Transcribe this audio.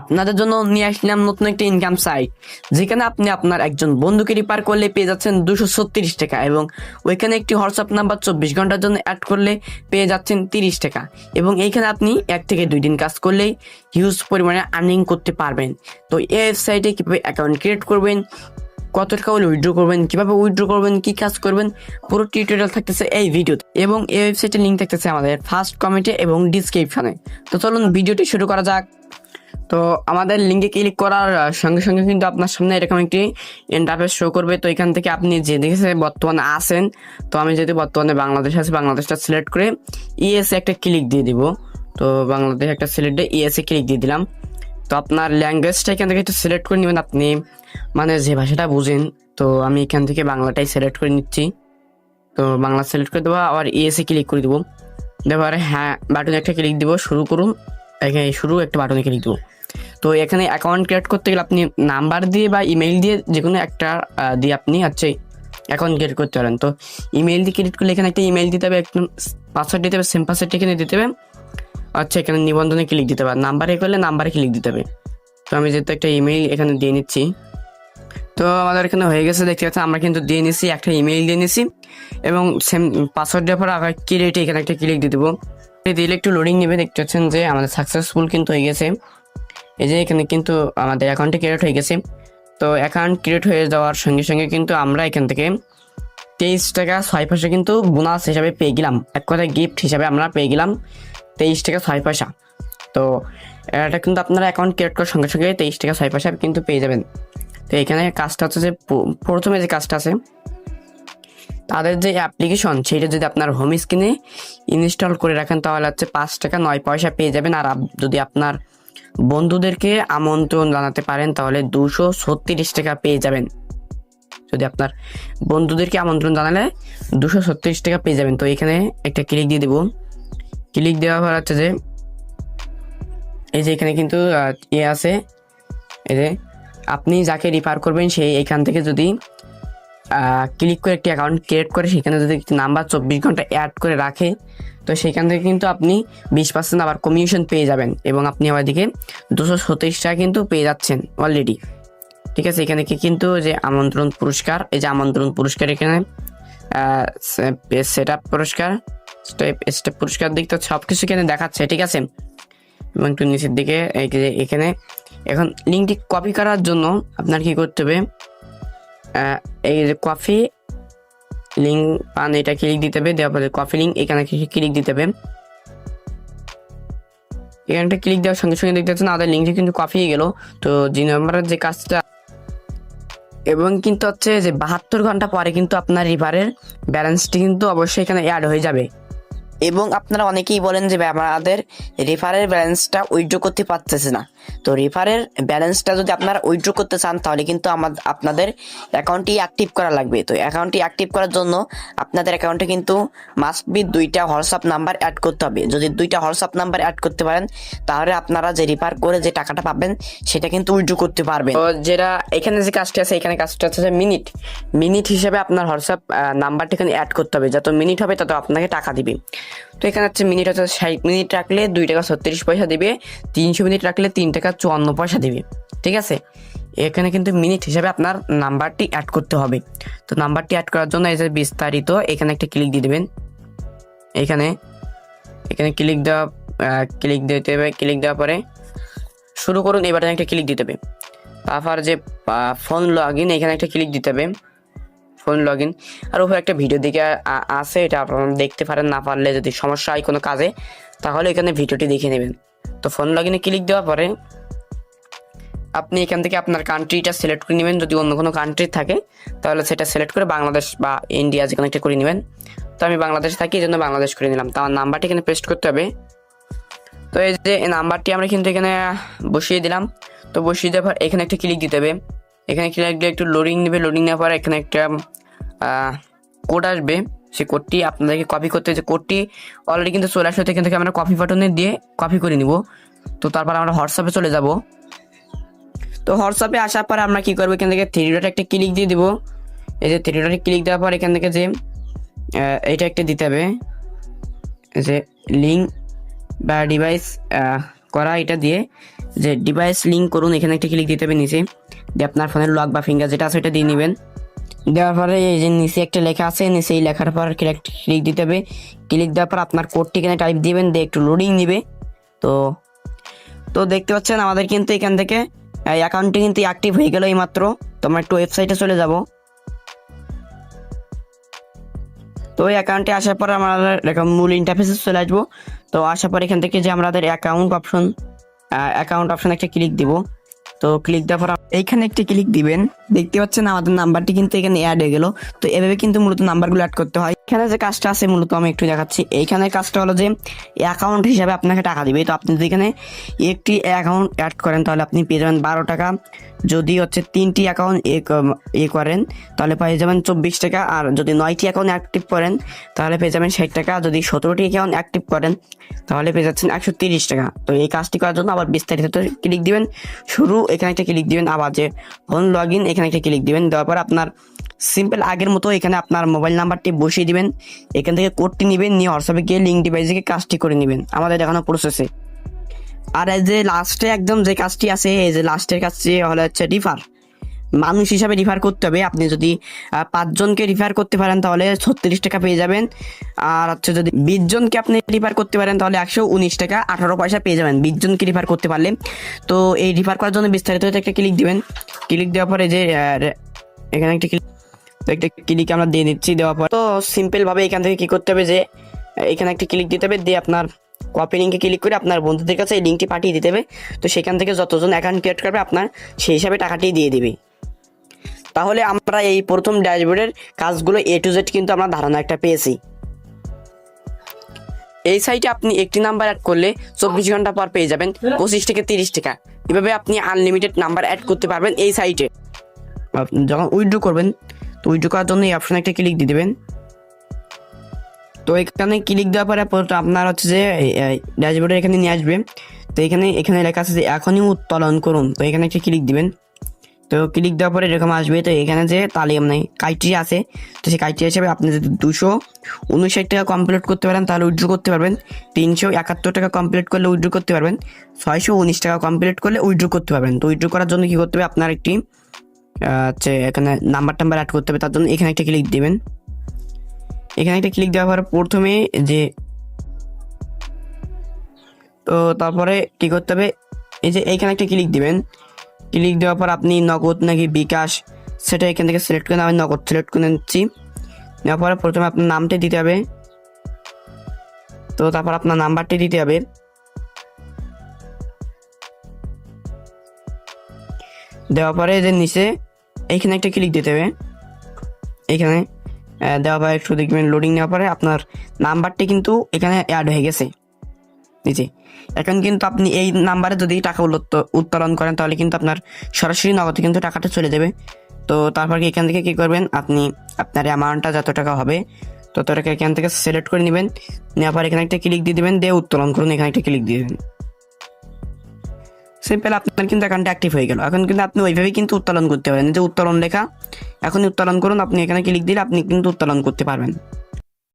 আপনাদের জন্য নিয়ে আসলাম নতুন একটি ইনকাম সাইট যেখানে আপনি আপনার একজন বন্ধুকে রিপার করলে পেয়ে যাচ্ছেন দুশো ছত্রিশ টাকা এবং ওইখানে একটি হোয়াটসঅ্যাপ নাম্বার চব্বিশ ঘণ্টার জন্য অ্যাড করলে পেয়ে যাচ্ছেন তিরিশ টাকা এবং এইখানে আপনি এক থেকে দুই দিন কাজ করলেই হিউজ পরিমাণে আর্নিং করতে পারবেন। তো এই ওয়েবসাইটে কীভাবে অ্যাকাউন্ট ক্রিয়েট করবেন, কত টাকা হলে উইড্রো করবেন, কীভাবে উইড্রো করবেন, কি কাজ করবেন, পুরো টিউটোরিয়াল থাকতেছে এই ভিডিওতে এবং এই ওয়েবসাইটের লিঙ্ক থাকতেছে আমাদের ফার্স্ট কমেন্টে এবং ডিসক্রিপশনে তো চলুন ভিডিওটি শুরু করা যাক। তো আমাদের লিঙ্কে ক্লিক করার সঙ্গে সঙ্গে কিন্তু আপনার সামনে এরকম একটি ইন্টারফেস শো করবে। তো এখান থেকে আপনি যে দেখেছে বর্তমানে আসেন তো আমি যদি বর্তমানে বাংলাদেশ আছে, বাংলাদেশটা সিলেক্ট করে ইএসএ একটা ক্লিক দিয়ে দিব। তো বাংলাদেশ একটা সিলেক্ট দিয়ে ইএসএ ক্লিক দিয়ে দিলাম। তো আপনার ল্যাঙ্গুয়েজটা এখান থেকে একটু সিলেক্ট করে নেবেন আপনি। মানে যে ভাষাটা বুঝেন, তো আমি এখান থেকে বাংলাটাই সিলেক্ট করে নিচ্ছি। তো বাংলা সিলেক্ট করে দেবো আবার ইএসএ ক্লিক করে দেবো। দেওয়ার হ্যাঁ বাটনে একটা ক্লিক দিব, শুরু করুন। এখানে শুরু, একটা বাটনে ক্লিক দেবো। তো এখানে অ্যাকাউন্ট ক্রিয়েট করতে গেলে আপনি নাম্বার দিয়ে বা ইমেইল দিয়ে যে কোনো একটা দিয়ে আপনি হচ্ছে অ্যাকাউন্ট ক্রিয়েট করতে পারেন। তো ইমেইল দিয়ে ক্রিয়েট করলে এখানে একটা ইমেইল দিতে হবে, একদম পাসওয়ার্ড দিতে হবে সেম পাসওয়ার্ড এখানে দিতে হবে। আচ্ছা এখানে নিবন্ধনে ক্লিক দিতে হবে নাম্বারে করলে নাম্বারে ক্লিক দিতে হবে। তো আমি যেহেতু একটা ইমেইল এখানে দিয়ে নিচ্ছি, তো আমাদের এখানে হয়ে গেছে, দেখতে পাচ্ছেন আমরা কিন্তু দিয়ে নিছি একটা ইমেইল দিয়ে নিছি এবং সেম পাসওয়ার্ড দেওয়ার পর আবার ক্রিয়েট এখানে একটা ক্লিক দিয়ে দেবো। দিলে একটু লোডিং নেবে দেখতে পাচ্ছেন যে আমাদের সাকসেসফুল কিন্তু হয়ে গেছে। এই যে এখানে কিন্তু আমাদের অ্যাকাউন্টে ক্রিয়েট হয়ে গেছে। তো অ্যাকাউন্ট ক্রিয়েট হয়ে যাওয়ার সঙ্গে সঙ্গে কিন্তু আমরা এখান থেকে তেইশ টাকা ছয় পয়সা কিন্তু বোনাস হিসাবে পেয়ে গেলাম। এক কথায় গিফট হিসাবে আমরা পেয়ে গেলাম তেইশ টাকা ছয় পয়সা। তো এটা কিন্তু আপনারা অ্যাকাউন্ট ক্রিয়েট করার সঙ্গে সঙ্গে তেইশ টাকা ছয় পয়সা কিন্তু পেয়ে যাবেন। তো এখানে কাজটা হচ্ছে যে প্রথমে যে কাজটা আছে তাদের যে অ্যাপ্লিকেশন সেটা যদি আপনার হোম স্ক্রিনে ইনস্টল করে রাখেন, তাহলে হচ্ছে পাঁচ টাকা নয় পয়সা পেয়ে যাবেন। আর যদি আপনার বন্ধুদেরকে আমন্ত্রণ জানাতে পারেন, তাহলে দুশো ছত্রিশ টাকা পেয়ে যাবেন। যদি আপনার বন্ধুদেরকে আমন্ত্রণ জানালে দুশো ছত্রিশ টাকা পেয়ে যাবেন। তো এখানে একটা ক্লিক দিয়ে দিব। ক্লিক দেওয়ার পর হচ্ছে যে, এই যে এখানে কিন্তু ইয়ে আছে। এই যে, আপনি যাকে রিফার করবেন সেই এখান থেকে যদি ক্লিক করে একটি অ্যাকাউন্ট ক্রিয়েট করে, সেখানে যদি নাম্বার চব্বিশ ঘণ্টা অ্যাড করে রাখে, তো সেখান থেকে কিন্তু আপনি বিশ পার্সেন্ট আবার কমিশন পেয়ে যাবেন এবং আপনি আবার দিকে দুশো সতেইশ টাকা কিন্তু পেয়ে যাচ্ছেন অলরেডি ঠিক আছে? এখানে কি কিন্তু যে আমন্ত্রণ পুরস্কার, এই যে আমন্ত্রণ পুরস্কার এখানে সেট আপ পুরস্কার স্টেপ স্টেপ পুরস্কার দিক তো সব কিছু এখানে দেখাচ্ছে, ঠিক আছে? এবং একটু নিচের দিকে এখানে, এখন লিঙ্কটি কপি করার জন্য আপনার কি করতে হবে এই যে কফি লিঙ্ক পান এটা ক্লিক দিতে হবে, দেওয়ার পরে কফি লিঙ্ক এখানে ক্লিক দিতে হবে। এখানটা ক্লিক দেওয়ার সঙ্গে সঙ্গে দেখতে পাচ্ছেন আদার লিঙ্কটি কিন্তু কফি হয়ে গেল। তো যে নম্বরের যে কাজটা, এবং কিন্তু হচ্ছে যে বাহাত্তর ঘণ্টা পরে কিন্তু আপনার রিভারের ব্যালেন্সটি কিন্তু অবশ্যই এখানে অ্যাড হয়ে যাবে। এবং আপনারা অনেকেই বলেন যে আমাদের রেফারের ব্যালেন্সটা উইথড্র করতে পারতেছে না। তো রেফারের ব্যালেন্সটা যদি আপনারা উইথড্র করতে চান, তাহলে কিন্তু আমাদের আপনাদের অ্যাকাউন্টটি অ্যাক্টিভ করা লাগবে। তো অ্যাকাউন্টটি অ্যাক্টিভ করার জন্য আপনাদের অ্যাকাউন্টে কিন্তু মাস্ট বি দুইটা হোয়াটসঅ্যাপ নাম্বার অ্যাড করতে হবে। যদি দুইটা হোয়াটসঅ্যাপ নাম্বার অ্যাড করতে পারেন, তাহলে আপনারা যে রিফার করে যে টাকাটা পাবেন, সেটা কিন্তু উইথড্র করতে পারবেন। তো যেটা এখানে যে কাজটা আছে, এখানে কাজটা যে মিনিট মিনিট হিসেবে আপনার হোয়াটসঅ্যাপ নাম্বারটা এখানে অ্যাড করতে হবে। যত মিনিট হবে, তত আপনাকে টাকা দিবে। তো এখানে হচ্ছে মিনিট হচ্ছে ষাট মিনিট রাখলে দুই টাকা ছত্রিশ পয়সা দিবে, তিনশো মিনিট রাখলে তিন টাকা চুয়ান্ন পয়সা দিবে, ঠিক আছে? এখানে কিন্তু মিনিট হিসাবে আপনার নাম্বারটি অ্যাড করতে হবে। তো নাম্বারটি অ্যাড করার জন্য এই যে বিস্তারিত এখানে একটা ক্লিক দিয়ে দেবেন। এখানে এখানে ক্লিক দেওয়া ক্লিক দিতে হবে ক্লিক দেওয়ার পরে শুরু করুন বাটনে একটা ক্লিক দিতে হবে। তারপর যে ফোন লগ ইন এখানে একটা ক্লিক দিতে হবে। ফোন লগ ইন আর উপরে একটা ভিডিও দিকে আছে, এটা আপনারা দেখতে পারেন, না পারলে যদি সমস্যা হয় কোনো কাজে, তাহলে এখানে ভিডিওটি দেখে নেবেন। তো ফোন লগ ইনে ক্লিক দেওয়ার পরে আপনি এখান থেকে আপনার কান্ট্রিটা সিলেক্ট করে নেবেন। যদি অন্য কোনো কান্ট্রি থাকে, তাহলে সেটা সিলেক্ট করে বাংলাদেশ বা ইন্ডিয়া যে কোনো একটা করে নেবেন। তো আমি বাংলাদেশে থাকি এই জন্য বাংলাদেশ করে নিলাম। তো আমার নাম্বারটি এখানে পেস্ট করতে হবে। তো এই যে নাম্বারটি আমরা কিন্তু এখানে বসিয়ে দিলাম। তো বসিয়ে দেওয়ার এখানে একটা ক্লিক দিতে হবে। এখানে ক্লিক দিলে একটু লোডিং নেবে লোডিং নেওয়ার পর এখানে একটা কোড আসবে। সেই কোডটি আপনাদেরকে কপি করতে যে কোডটি অলরেডি কিন্তু চলে আসলে এখান থেকে আমরা কপি বাটনে দিয়ে কপি করে নিব। তো তারপর আমরা হোয়াটসঅ্যাপে চলে যাব। তো হোয়াটসঅ্যাপে আসার পরে আমরা কি করব? এখান থেকে থ্রি ডট একটা ক্লিক দিয়ে দিব। এই যে থ্রি ডটে ক্লিক দেওয়ার পর এখান থেকে যে এইটা একটা দিতে হবে। যে লিঙ্ক বা ডিভাইস করা এটা দিয়ে যে ডিভাইস লিঙ্ক করুন, এখানে একটা ক্লিক দিতে হবে নিচে। দিয়ে আপনার ফোনের লক বা ফিঙ্গার যেটা আছে ওটা দিয়ে নেবেন। দেওয়ার পরে এই যে নিচে একটা লেখা আছে, নিচে এই লেখার পর ক্লিক দিতে হবে। ক্লিক দেওয়ার পর আপনার কোডটি এখানে টাইপ দিবেন, দিয়ে একটু লোডিং নিবে। তো তো দেখতে পাচ্ছেন আমাদের কিন্তু এখান থেকে অ্যাকাউন্টটি কিন্তু অ্যাক্টিভ হয়ে গেল এই মাত্র তো আমরা একটু ওয়েবসাইটে চলে যাব। তো ওই অ্যাকাউন্টে আসার পর আমরা এরকম মূল ইন্টারফেসে চলে আসব। তো আসার পর এখান থেকে যে আমাদের অ্যাকাউন্ট অপশন অ্যাকাউন্ট অপশন একটা ক্লিক দিব। তো ক্লিক দেওয়ার পর এইখানে একটি ক্লিক দিবেন। দেখতে পাচ্ছেন আমাদের নাম্বারটি কিন্তু এখানে অ্যাড হয়ে গেল। তো এভাবে কিন্তু মূলত নাম্বারগুলো অ্যাড করতে হয়। এখানে যে কাজটা আছে মূলত আমি একটু দেখাচ্ছি। এইখানে কাজটা হলো যে অ্যাকাউন্ট হিসাবে আপনাকে টাকা দিবে। তো আপনি যদি এখানে একটি অ্যাকাউন্ট অ্যাড করেন, তাহলে আপনি পেয়ে যাবেন বারো টাকা। যদি হচ্ছে তিনটি অ্যাকাউন্ট এ করেন, তাহলে পেয়ে যাবেন চব্বিশ টাকা। আর যদি নয়টি অ্যাকাউন্ট অ্যাক্টিভ করেন, তাহলে পেয়ে যাবেন ষাট টাকা। যদি সতেরোটি অ্যাকাউন্ট অ্যাক্টিভ করেন, তাহলে পেয়ে যাচ্ছেন একশো তিরিশ টাকা। তো এই কাজটি করার জন্য আবার বিস্তারিত ক্লিক দিবেন। শুরু, এখানে একটা ক্লিক দিবেন আবার যে ফোন লগ ইন এখানে একটা ক্লিক দিবেন। দেওয়ার পর আপনার সিম্পল আগের মতো এখানে আপনার মোবাইল নাম্বারটি বসিয়ে দিবেন। এখান থেকে কোডটি নেবেন, নিয়ে হোয়াটসঅ্যাপে গিয়ে লিঙ্ক ডিভাইসে কাজটি করে নেবেন। আমাদের দেখানো প্রসেসে আর এই যে লাস্টে একদম যে কাজটি আছে, এই যে লাস্টের কাজটি হলো হচ্ছে রিফার মানুষ হিসাবে রিফার করতে হবে। আপনি যদি পাঁচজনকে রিফার করতে পারেন, তাহলে ছত্রিশ টাকা পেয়ে যাবেন। আর হচ্ছে যদি বিশ জনকে আপনি রিফার করতে পারেন, তাহলে একশো উনিশ টাকা, আঠারো পয়সা পেয়ে যাবেন বিশ জনকে রিফার করতে পারলে। তো এই রিফার করার জন্য বিস্তারিত একটা ক্লিক দিবেন। ক্লিক দেওয়ার পরে যে এখানে একটা ক্লিক তো একটা ক্লিক আমরা দিয়ে দিচ্ছি, দেওয়ার পর। তো সিম্পলভাবে এখান থেকে কী করতে হবে যে, এখানে একটা ক্লিক দিতে হবে, দিয়ে আপনার কপি লিঙ্কে ক্লিক করে আপনার বন্ধুদের কাছে এই লিঙ্কটি পাঠিয়ে দিতে হবে। তো সেখান থেকে যতজন অ্যাকাউন্ট ক্রিয়েট করবে আপনার সেই হিসাবে টাকাটি দিয়ে দিবে। তাহলে আমরা এই প্রথম ড্যাশবোর্ডের কাজগুলো এ টু জেড কিন্তু আমরা ধারণা একটা পেয়েছি। এই সাইটে আপনি একটি নাম্বার অ্যাড করলে চব্বিশ ঘণ্টা পর পেয়ে যাবেন পঁচিশ থেকে তিরিশ টাকা। এভাবে আপনি আনলিমিটেড নাম্বার অ্যাড করতে পারবেন এই সাইটে যখন উইথড্র করবেন, তো উইথড্র করার জন্য এই অপশনে একটা ক্লিক দিয়ে দেবেন। তো এখানে ক্লিক দেওয়ার পরে আপনার হচ্ছে যে ড্যাশবোর্ডে এখানে নিয়ে আসবে। তো এখানে এখানে লেখা আছে যে, এখনই উত্তোলন করুন। তো এখানে একটা ক্লিক দিবেন। তো ক্লিক দেওয়ার পরে এরকম আসবে। তো এখানে যে তালিকা মানে ক্রাইটেরিয়া আছে। তো সেই ক্রাইটেরিয়া হিসাবে আপনি যদি দুশো উনষাট টাকা কমপ্লিট করতে পারেন, তাহলে উইথড্র করতে পারবেন। তিনশো একাত্তর টাকা কমপ্লিট করলে উইথড্র করতে পারবেন। ছয়শো উনিশ টাকা কমপ্লিট করলে উইথড্র করতে পারবেন। তো উইথড্র করার জন্য কি করতে হবে? আপনার একটি হচ্ছে এখানে নাম্বার টাম্বার অ্যাড করতে হবে। তার জন্য এখানে একটা ক্লিক দিবেন। এখানে একটা ক্লিক দেওয়ার পর প্রথমে যে তো তারপরে কি করতে হবে? এই যে এইখানে একটা ক্লিক দিবেন। ক্লিক দেওয়ার পর আপনি নগদ নাকি বিকাশ সেটা এখান থেকে সিলেক্ট করে আমি নগদ সিলেক্ট করে নিচ্ছি। নেওয়ার পরে প্রথমে আপনার নামটি দিতে হবে। তো তারপর আপনার নাম্বারটি দিতে হবে। দেওয়ার পরে যে নিচে এইখানে একটা ক্লিক দিতে হবে। এইখানে আহ, দেওয়ার পরে একটু দেখবেন লোডিং নেওয়ার পরে। আপনার নাম্বারটি কিন্তু এখানে অ্যাড হয়ে গেছে। জি এখন কিন্তু আপনি এই নাম্বারে যদি টাকা উত্তো- উত্তোলন করেন তাহলে কিন্তু আপনার সরাসরি নগদে কিন্তু টাকাটা চলে যাবে। তো তারপর কি এখান থেকে কি করবেন? আপনি আপনার অ্যামাউন্টটা যত টাকা হবে তত টাকা এখান থেকে সিলেক্ট করে নেবেন। নেওয়ার পর এখানে একটা ক্লিক দিয়ে দেবেন দিয়ে উত্তোলন করুন এখানে একটা ক্লিক দিয়ে দেবেন। সিম্পল আপনার কিন্তু অ্যাকাউন্ট অ্যাক্টিভ হয়ে গেল। এখন কিন্তু আপনি ওইভাবে কিন্তু উত্তোলন করতে পারেন। যে উত্তোলন লেখা, এখনই উত্তোলন করুন। আপনি এখানে ক্লিক দিলে আপনি কিন্তু উত্তোলন করতে পারবেন।